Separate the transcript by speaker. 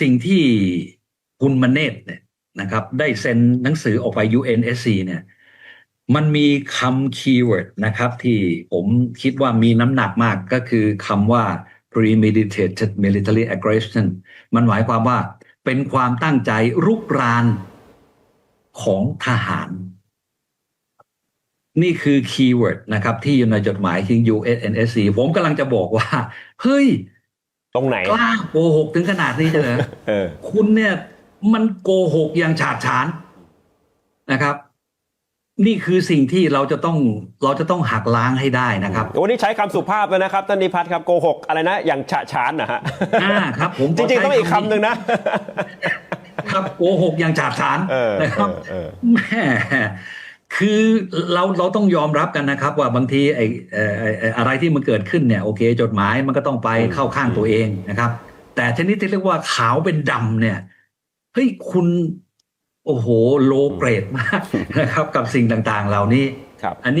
Speaker 1: สิ่งที่คุณมเนตเนี่ยนะครับ ได้เซ็นหนังสือออกไป UNSC เนี่ย มันมีคำคีย์เวิร์ดนะครับ ที่ผมคิดว่ามีน้ำหนักมากก็คือคำว่า premeditated military aggression มันหมายความว่าเป็นความตั้งใจรุกรานของทหาร นี่คือคีย์เวิร์ดนะครับ ที่อยู่ในจดหมายที่ UNSC ผมกำลังจะบอกว่า เฮ้ย
Speaker 2: ตรงไหน
Speaker 1: กล้าโกหกถึงขนาดนี้เลยเหรอ
Speaker 2: เออ
Speaker 1: คุณเนี่ยมันโกหกอย่างฉาดฉานนะครับ นี่คือสิ่งที่เราจะต้องเราจะต้องหักล้างให้ได้นะครับ
Speaker 2: วันนี้ใช้คำสุภาพแล้วนะครับท่านนิพัฒน์ครับโกหกอะไรนะอย่างฉะฉานนะฮะ
Speaker 1: อ่าครับ ผม
Speaker 2: จริงๆต้องอีกคำหนึ่งนะ
Speaker 1: ครับโกหกอย่างฉาดฉาน
Speaker 2: เออ
Speaker 1: นะครับ
Speaker 2: เออเออ
Speaker 1: แหม่ คือเราเราต้องยอมรับกันนะครับ ว่าบางทีไอ้เอ่อไอ้ไอ้อะไรที่มันเกิดขึ้นเนี่ยโอเค จดหมายมันก็ต้องไปเข้าข้างตัวเองนะครับ แต่ชนิดที่เรียกว่าขาวเป็นดำเนี่ยเฮ้ยคุณโอ้โหโลเกรดมากนะครับ กับสิ่งต่างๆ เหล่านี้
Speaker 2: ครับ
Speaker 1: อันนี้